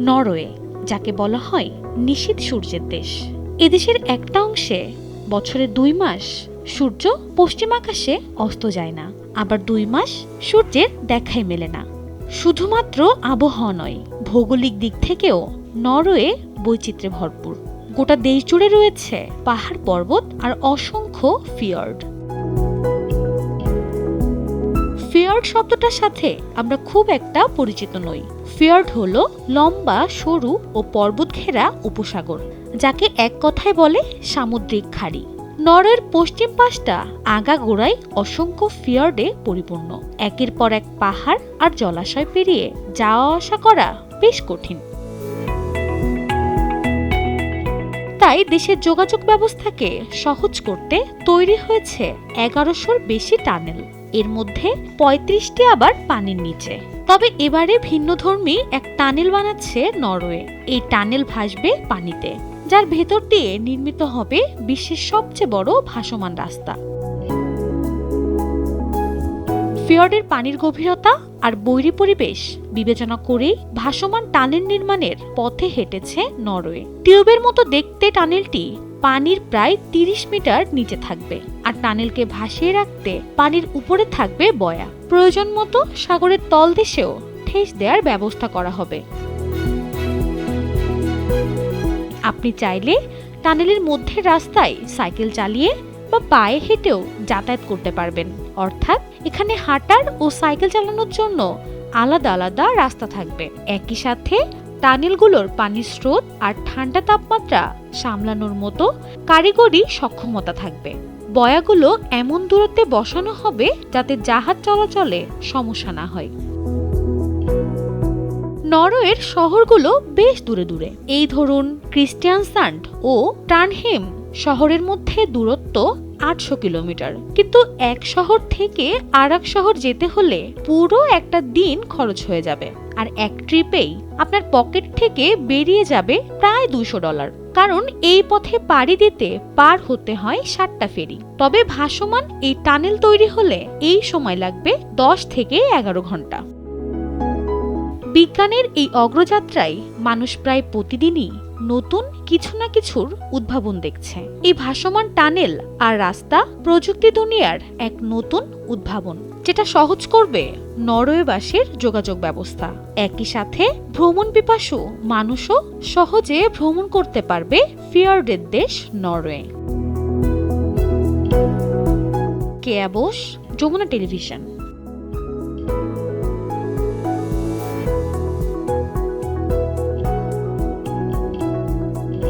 Norway, যাকে বলা হয় নিশীত সূর্যের দেশ। এদেশের একটা অংশে বছরে দুই মাস সূর্য পশ্চিম আকাশে অস্ত যায় না, আবার দুই মাস সূর্যের দেখাই মেলে না। শুধুমাত্র আবহাওয়া নয়, ভৌগোলিক দিক থেকেও নরওয়ে বৈচিত্র্যে ভরপুর। গোটা দেশ জুড়ে রয়েছে পাহাড় পর্বত আর অসংখ্য ফিয়র্ড। ফিয়র্ড শব্দটার সাথে আমরা খুব একটা পরিচিত নই। ফিয়ার্ড হলো লম্বা, সরু ও পর্বত ঘেরা উপসাগর, যাকে এক কথায় বলে সামুদ্রিক খাড়ি। নরের পশ্চিম পাশটা আগাগোড়ায় অসংখ্য ফিয়ার্ডে পরিপূর্ণ। একের পর এক পাহাড় আর জলাশয় পেরিয়ে যাওয়া আসা করা বেশ কঠিন। তাই দেশের যোগাযোগ ব্যবস্থাকে সহজ করতে তৈরি হয়েছে এগারোশোর বেশি টানেল। এর মধ্যে পঁয়ত্রিশটি আবার পানির নিচে। তবে এবারে ভিন্নধর্মী এক টানেল বানাচ্ছে নরওয়ে। এই টানেল ভাসবে পানিতে, যার ভেতর দিয়ে নির্মিত হবে বিশ্বের সবচেয়ে বড় ভাসমান রাস্তা। ফিয়র্ডের পানির গভীরতা আর বৈরী পরিবেশ বিবেচনা করেই ভাসমান টানেল নির্মাণের পথে হেঁটেছে নরওয়ে। টিউবের মতো দেখতে টানেলটি পানির প্রায় তিরিশ মিটার নিচে থাকবে আর টানেলকে ভাসিয়ে রাখতে পানির উপরে থাকবে বয়া। প্রয়োজন মতো সাগরের তলদেশেও ঠেস দেওয়ার ব্যবস্থা করা হবে। আপনি চাইলে টানেলের মধ্যে রাস্তায় সাইকেল চালিয়ে বা পায়ে হেঁটেও যাতায়াত করতে পারবেন। অর্থাৎ এখানে হাঁটার ও সাইকেল চালানোর জন্য আলাদা আলাদা রাস্তা থাকবে। একই সাথে টানেলগুলোর পানির স্রোত আর ঠান্ডা তাপমাত্রা সামলানোর মতো কারিগরি সক্ষমতা থাকবে। বয়াগুলো এমন দূরত্বে বসানো হবে যাতে জাহাজ চলাচলে সমস্যা না হয়। নরওয়ের শহরগুলো বেশ দূরে দূরে। এই ধরুন ক্রিস্টিয়ানসান্ড ও টার্নহেম শহরের মধ্যে দূরত্ব আটশো কিলোমিটার। কিন্তু এক শহর থেকে আর শহর যেতে হলে পুরো একটা দিন খরচ হয়ে যাবে। আর এক ট্রিপেই আপনার পকেট থেকে বেরিয়ে যাবে প্রায় দুশো ডলার। কারণ এই পথে পাড়ি দিতে পার হতে হয় সাতটা ফেরি। তবে ভাসমান এই টানেল তৈরি হলে এই সময় লাগবে দশ থেকে এগারো ঘণ্টা। বিজ্ঞানের এই অগ্রযাত্রায় মানুষ প্রায় প্রতিদিনই নতুন কিছু না কিছুর উদ্ভাবন দেখছে। এই ভাসমান টানেল আর রাস্তা প্রযুক্তি দুনিয়ার এক নতুন উদ্ভাবন, যেটা সহজ করবে নরওয়েবাসীর যোগাযোগ ব্যবস্থা। একই সাথে ভ্রমণ পিপাসু মানুষও সহজে ভ্রমণ করতে পারবে ফিয়ার্ডের দেশ নরওয়ে। কেয়া বোস, যমুনা টেলিভিশন।